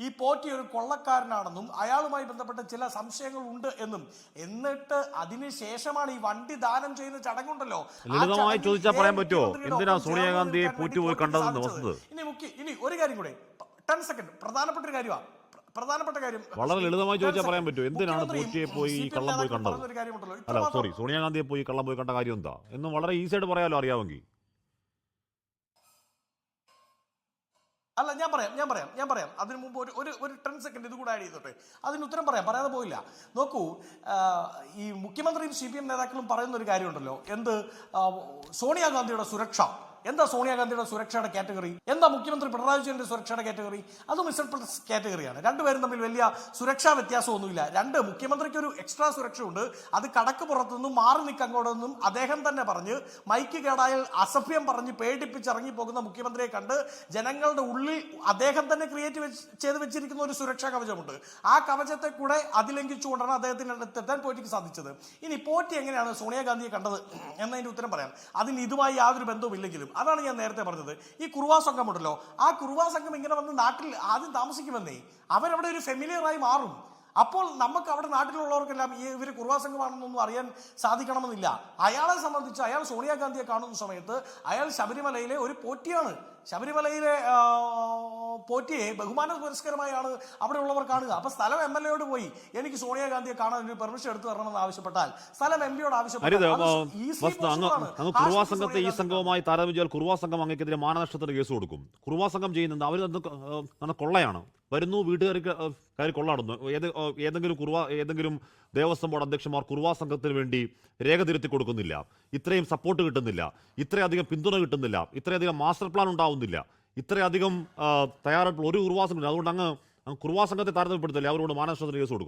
ഈ പോറ്റി ഒരു കൊള്ളക്കാരനാണെന്നും അയാളുമായി ബന്ധപ്പെട്ട ചില സംശയങ്ങൾ ഉണ്ട് എന്നും. എന്നിട്ട് അതിനുശേഷമാണ് ഈ വണ്ടി ദാനം ചെയ്യുന്ന ചടങ്ങുണ്ടല്ലോ. ലളിതമായി ചോദിച്ചാൽ പറയാൻ പറ്റുമോ? എന്തിനാ സോണിയാഗാന്ധിയെ ചേർന്ന് പോറ്റി പോയി നിൽക്കാൻ കണ്ടതെന്ന് വസ്തുത? ഇനി മുഖ്യ ഇനി ഒരു കാര്യം കൂടെ. Ten second. പ്രധാനപ്പെട്ട ഒരു കാര്യമാണ് പ്രധാനപ്പെട്ട കാര്യം. വളരെ ലളിതമായി ചോദിച്ചാൽ പറയാൻ പറ്റുമോ? എന്തിനാണ് പോറ്റിയെ പോയി കള്ളം പോയി കണ്ടത്? അല്ല സോറി സോണിയാഗാന്ധിയെ പോയി കള്ളം പോയി കണ്ട കാര്യം എന്താ? എന്നും വളരെ ഈസി ആയിട്ട് പറയാലോ അറിയാമെങ്കിൽ. അല്ല ഞാൻ പറയാം ഞാൻ പറയാം ഞാൻ പറയാം. അതിന് മുമ്പ് ഒരു ഒരു ഒരു ടെൻ സെക്കൻഡ് ഇത് കൂടെ ആഡ് ചെയ്തോട്ടെ. അതിന് ഉത്തരം പറയാം പറയാതെ പോയില്ല. നോക്കൂ ഈ മുഖ്യമന്ത്രിയും സി പി എം നേതാക്കളും പറയുന്ന ഒരു കാര്യമുണ്ടല്ലോ. എന്ത്? സോണിയാഗാന്ധിയുടെ സുരക്ഷ. എന്താ സോണിയാഗാന്ധിയുടെ സുരക്ഷയുടെ കാറ്റഗറി? എന്താ മുഖ്യമന്ത്രി പിണറായി വിജയന്റെ സുരക്ഷയുടെ കാറ്റഗറി? അത് മിസ്റ്റർ പ്ലസ് കാറ്റഗറിയാണ്. രണ്ടുപേരും തമ്മിൽ വലിയ സുരക്ഷാ വ്യത്യാസമൊന്നുമില്ല. രണ്ട് മുഖ്യമന്ത്രിക്ക് ഒരു എക്സ്ട്രാ സുരക്ഷ ഉണ്ട് അത് കടക്ക് പുറത്തുനിന്നും മാറി നിൽക്കങ്ങോട്ടെന്നും അദ്ദേഹം തന്നെ പറഞ്ഞ് മൈക്ക് കേടായാൽ അസഭ്യം പറഞ്ഞ് പേടിപ്പിച്ചിറങ്ങി പോകുന്ന മുഖ്യമന്ത്രിയെ കണ്ട് ജനങ്ങളുടെ ഉള്ളിൽ അദ്ദേഹം തന്നെ ക്രിയേറ്റ് ചെയ്ത് വെച്ചിരിക്കുന്ന ഒരു സുരക്ഷാ കവചമുണ്ട്. ആ കവചത്തെ കൂടെ അതിലംഘിച്ചുകൊണ്ടാണ് അദ്ദേഹത്തിന് അടുത്തെത്താൻ പോറ്റിക്ക് സാധിച്ചത്. ഇനി പോറ്റി എങ്ങനെയാണ് സോണിയാഗാന്ധിയെ കണ്ടത്? എന്നതിന്റെ ഉത്തരം പറയാം. അതിന് ഇതുമായി യാതൊരു ബന്ധവുമില്ലെങ്കിലും അതാണ് ഞാൻ നേരത്തെ പറഞ്ഞത്. ഈ കുറുവാ സംഘം ഉണ്ടല്ലോ ആ കുറുവാ സംഘം ഇങ്ങനെ വന്ന് നാട്ടിൽ ആദ്യം താമസിക്കുമെന്നേ അവരവിടെ ഒരു ഫെമിലിയറായി മാറും. അപ്പോൾ നമുക്ക് അവിടെ നാട്ടിലുള്ളവർക്കെല്ലാം ഈ ഇവർ കുറുവാ സംഘമാണെന്നൊന്നും അറിയാൻ സാധിക്കണമെന്നില്ല. അയാളെ സംബന്ധിച്ച് അയാൾ സോണിയാഗാന്ധിയെ കാണുന്ന സമയത്ത് അയാൾ ശബരിമലയിലെ ഒരു പോറ്റിയാണ്. ശബരിമലയിലെ പോറ്റിയെ ബഹുമാന പുരസ്കരമായാണ് അവിടെ ഉള്ളവർ കാണുക. അപ്പൊ സ്ഥലം എം എൽ എയോട് പോയി. എനിക്ക് സോണിയാഗാന്ധിയെ കാണാൻ ഒരു പെർമിഷൻ എടുത്തു തരണമെന്ന് ആവശ്യപ്പെട്ടാൽ സ്ഥലം എം പിയോട് ആവശ്യപ്പെട്ടു കുറുവാ സംഘത്തെ ഈ സംഘവുമായി താരതമ്യം കുറുവാ സംഘം അങ്ങേക്കെതിരെ മാനനഷ്ടത്തിന് കേസ് കൊടുക്കും. കുറുവാ സംഘം ചെയ്യുന്നത് അവർ കൊള്ളയാണ്. വരുന്നു വീട്ടുകാർക്ക് കയറി കൊള്ളാടുന്നു. ഏത് ഏതെങ്കിലും കുറുവാ ഏതെങ്കിലും ദേവസ്വം ബോർഡ് അധ്യക്ഷന്മാർ കുറുവാ സംഘത്തിന് വേണ്ടി രേഖ തിരുത്തി കൊടുക്കുന്നില്ല. ഇത്രയും സപ്പോർട്ട് കിട്ടുന്നില്ല. ഇത്രയധികം പിന്തുണ കിട്ടുന്നില്ല. ഇത്രയധികം മാസ്റ്റർ പ്ലാൻ ഉണ്ടാവുന്നില്ല. ഇത്രയധികം തയ്യാറെടുപ്പുള്ള തയ്യാറെടുപ്പ് ഒരു കുറുവാ സംഘം അതുകൊണ്ട് അങ്ങ് കുറുവാ സംഘത്തെ താരതമ്യപ്പെടുത്തില്ല? അവരോട് മാനനഷ്ടത്തിന് കേസ് കൊടുക്കും.